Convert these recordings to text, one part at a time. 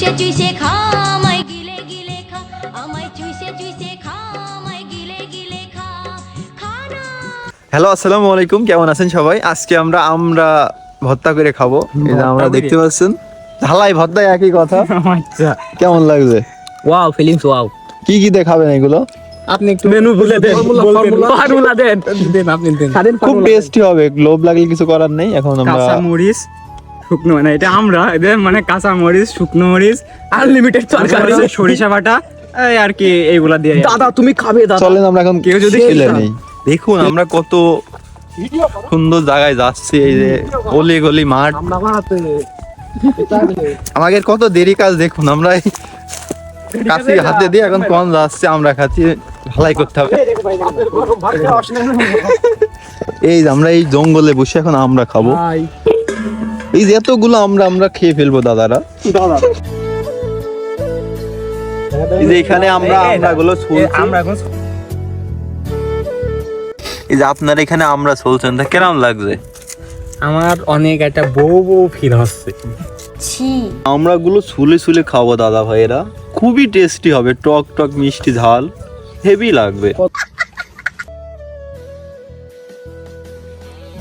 চুইসে চুইসে খা আমায় গিলে গিলে খা আমায় চুইসে চুইসে খা আমায় গিলে গিলে খা খানা হ্যালো আসসালামু আলাইকুম কেমন আছেন সবাই? আজকে আমরা আমরা ভর্তা করে খাব। এই যে আমরা দেখতে পাচ্ছেন ঢালাই ভর্তা একই কথা। আচ্ছা। কেমন লাগছে? ওয়াও ফিলিংস ওয়াও কি কি দিয়ে খাবেন এগুলো? আপনি একটু মেনু বলে দেন ফর্মুলা দেন। দেন। আপনি দেন। খুব টেস্টি হবে লোভ লাগলে কিছু করার নেই এখন আমরা কাঁচা মরিচ শুকনো মানে এটা আমরা এদের মানে কাঁচা মরিচ শুকনো মরিচ আনলিমিটেড তরকারি। সরিষা বাটা এই আর কি এইগুলা দিয়ে। দাদা তুমি খাবে দাদা। চলেন আমরা এখন কেউ যদি খেলে নেই। দেখুন আমরা কত সুন্দর জায়গায় যাচ্ছি এই যে অলি গলি মাঠ। আমরা আমাদের কত দেরি কাজ দেখুন আমরা এই কাছি হাতে দিয়ে এখন কোন যাচ্ছে আমরা খাচ্ছি ঢালাই করতে হবে। এই যে আমরা এই জঙ্গলে বসে এখন আমরা খাব। এই যে এতগুলো আমরা আমরা খেয়ে ফেলব দাদারা। এই যে এখানে আমরা আমরা গুলো আমরা এখন এই যে আপনার এখানে আমরা চলছেন তা কেমন লাগছে? আমার অনেক একটা বউ বউ ফিল হচ্ছে। আমরা গুলো ছুলে ছুলে খাব দাদা ভাইয়েরা। খুবই টেস্টি হবে টক টক মিষ্টি ঝাল হেভি লাগবে।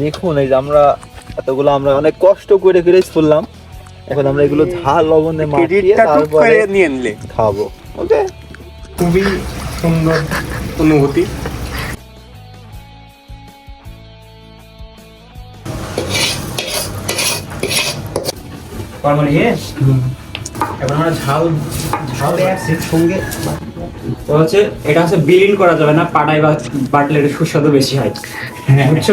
দেখুন এই যে আমরা এতগুলো আমরা অনেক কষ্ট করে করে চললাম এখন আমরা এগুলো ঝাল লবণে মাখিয়ে তারপরে নিয়ে নিলে। খাব। ওকে? খুবই সুন্দর অনুভূতি। এখন আমরা ঝাল সঙ্গে তো হচ্ছে এটা হচ্ছে বিলিন করা যাবে না পাটাই বা বাটলে সুস্বাদু বেশি হয়। বুঝছ?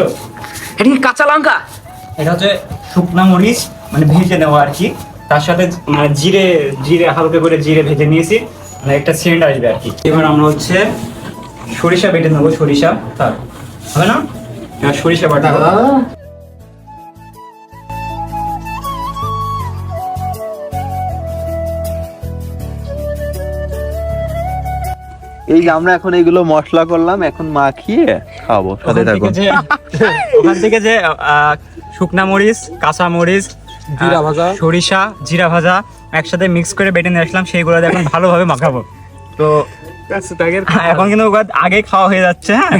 এটা কি কাঁচা লঙ্কা? এটা হচ্ছে শুকনো মরিচ মানে ভেজে নেওয়া আর কি। তার সাথে মানে জিরে জিরে, হালকা করে জিরে ভেজে নিয়েছি মানে একটা সেন্ট আসবে আর কি। এবার আমরা হচ্ছে সরিষা বেটে নেব, সরিষা। তার, হবে না? সরিষা বাটা। এই যে আমরা এখন এইগুলো মশলা করলাম এখন মাখিয়ে খাব সাথে থেকে ওখান থেকে যে আহ, শুকনা মরিচ কাঁচা মরিচ জিরা ভাজা। সরিষা জিরা ভাজা একসাথে মিক্স করে বেটে নিয়ে আসলাম সেইগুলো দিয়ে এখন ভালোভাবে মাখাবো। তো এখন কিন্তু আগে খাওয়া হয়ে যাচ্ছে হ্যাঁ।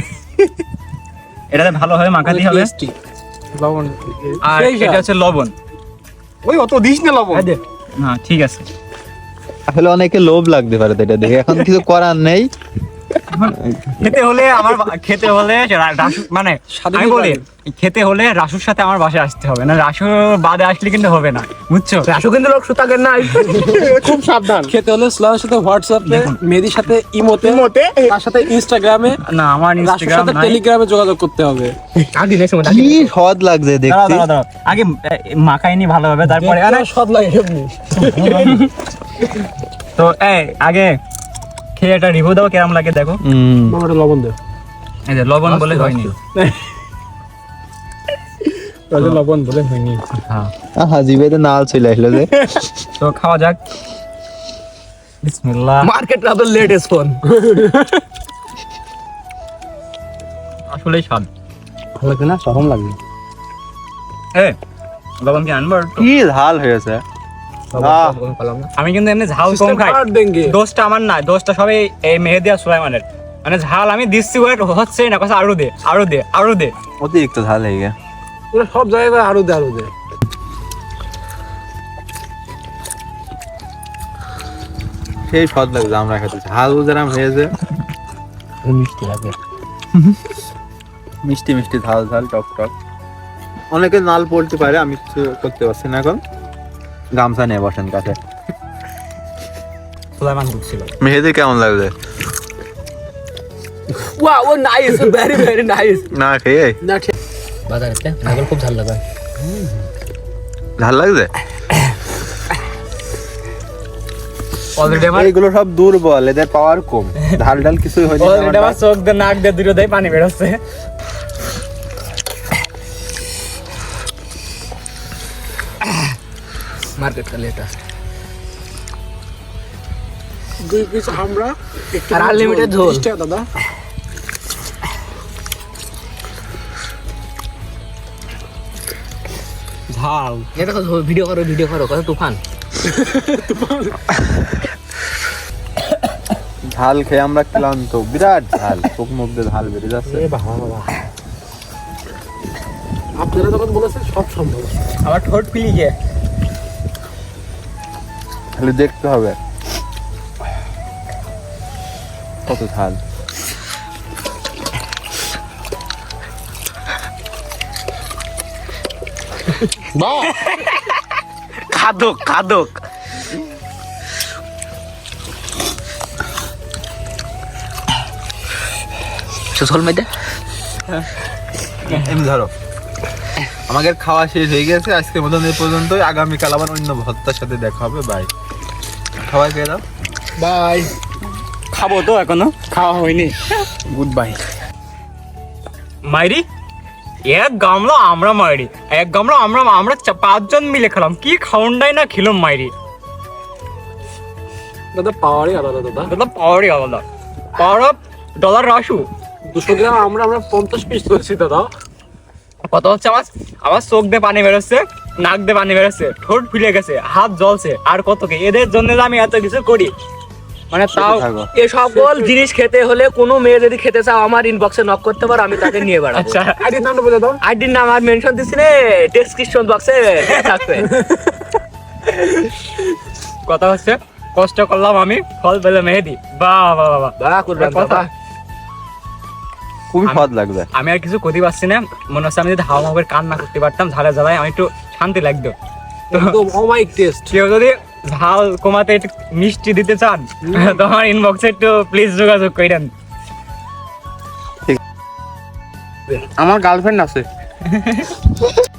এটাতে ভালোভাবে মাখাতে হবে। লবণ। আর এটা হচ্ছে লবণ। ওই অত দিস না লবণ। হ্যাঁ ঠিক আছে। আসলে অনেকে লোভ লাগতে পারে এটা দেখে। এখন কিছু করার নেই। খেতে হলে আমার খেতে হলে মানে আমি বলি খেতে হলে রাসুর সাথে আমার বাসায় আসতে হবে না রাসুর বাদে আসলে কিন্তু হবে না বুঝছ? রাসু কিন্তু লোক সুতাকের নাই। খুব সাবধান। খেতে হলে স্লার সাথে হোয়াটসঅ্যাপে মেহেদির সাথে ইমোতে ইমোতে? তার সাথে ইনস্টাগ্রামে না আমার ইনস্টাগ্রাম সাথে টেলিগ্রামে যোগাযোগ করতে হবে। আগে নেক্সট কি স্বাদ লাগছে দেখতে। আগে মাখাইনি ভালোভাবে তারপরে আরে, সদ লাগে তো এই আগে খেয়ে একটা রিভিউ দাও কেমন লাগে দেখো। হুম লবণ দে। এই যে লবণ বলে হয়নি। তাহলে লবণ বলে হয়নি। হ্যাঁ। আহা জিভেতে নাল চলে আসলো যে। তো খাওয়া যাক। বিসমিল্লাহ। মার্কেট রাদার লেটেস্ট ফোন আসলেই স্বাদ। ভালো লাগে না? সরম লাগে। এ লবণ কি আনবার কি ঝাল হয়েছে। আমি কিন্তু এমনি ঝাল কম খাই। দোষটা আমার না দোষটা সবাই এই মেহেদি আর সুলাইমানের। মানে ঝাল আমি দিচ্ছি ওয়েট হচ্ছে না কথা আরও দে আরও দে আরও দে। অতিরিক্ত ঝাল হয়ে গেছে। পুরো সব জায়গায় আরও দে আরও দে। সেই স্বাদ লাগছে আমরা খেতে ঝাল যেরাম হয়েছে। মিষ্টি লাগে। মিষ্টি মিষ্টি ঝাল ঝাল টক টক। অনেকে নাল পড়তে পারে আমি কিছু করতে পারছি না এখন। গামছা নিয়ে বসেন কাছে। সুলাইমান ঢুকছিল মেহেদি কেমন লাগছে? Wow nice very very nice না খেয়ে? না ঠিক বাজারেতে নাগল খুব ঝাল লাগে। ঝাল লাগছে? অলরেডি আমার এইগুলো সব দুর্বল এদের পাওয়ার কম। ঝাল ডাল কিছুই হয়নি অলরেডি আমার চোখ দিয়ে নাক দিয়ে দুটো দিয়ে পানি বেরোচ্ছে। মার্কেট का लेटेस्ट দুই পিস আমরা আর unlimited ঝোল। তিরিশ টাকা দাদা ঝাল এটা ভিডিও করো ভিডিও করো কত তুফান ঝাল খেয়ে আমরা ক্লান্ত বিরাট ঝাল চোখ মুখ দিয়ে ঝাল বেরিয়ে যাচ্ছে এ বাবা বাবা আপনারা যখন বলেছেন সব সম্ভব আমার ঠোঁট পিলি গিয়ে খালি দেখতে হবে। কত ঝাল খাদক খাদক। সোশ্যাল মিডিয়া এমনি ধরো। আমাদের খাওয়া শেষ হয়ে গেছে আজকের মতন এই পর্যন্তই। আগামীকাল আবার অন্য ভত্তার সাথে দেখা হবে। বাই খাওয়া খেয়ে দাও। বাই। খাব তো এখনও। খাওয়া হয়নি। গুড বাই মাইরি এক গামলা আমরা মাইরি এক গামলা আমরা আমরা চা- পাঁচজন মিলে খেলাম। কি খাউন্ডাই না খেলাম মাইরি। দাদা পাওয়ারই আলাদা দাদা। দাদা পাওয়ারই আলাদা। পাওয়ার ডলার রাশু। দুশো গ্রাম আমরা আমরা পঞ্চাশ পিস করেছি দাদা। কত হচ্ছে আমার আমার চোখ দিয়ে পানি বেরোচ্ছে নাক দিয়ে পানি বেরোচ্ছে ঠোঁট ফুলে গেছে হাত জ্বলছে আর কত কি? এদের জন্য আমি এত কিছু করি? মানে তাও এ সকল জিনিস খেতে হলে কোনো মেয়ে যদি খেতে চাও আমার ইনবক্সে নক করতে পারো আমি তাকে নিয়ে বেড়াবো। আচ্ছা। আইডির নামটা বলে দাও। আইডির নাম আর মেনশন দিচ্ছি রে ডেসক্রিপশন বক্সে থাকবে। কথা হচ্ছে কষ্ট করলাম আমি ফল পেলে মেহেদি। বাহ বাহ বাহ বাহ। বাহ কথা। খুবই স্বাদ লাগবে আমি আর কিছু করতে পারছি না। মনে হচ্ছে আমি যদি হাওয়া হাওয়ার কান না করতে পারতাম ঝালে ঝালায় আমি একটু শান্তি লাগতো। টেস্ট কেউ যদি ঝাল কমাতে একটু মিষ্টি দিতে চান তো আমার ইনবক্সে একটু প্লিজ যোগাযোগ করেন। আমার গার্লফ্রেন্ড আছে।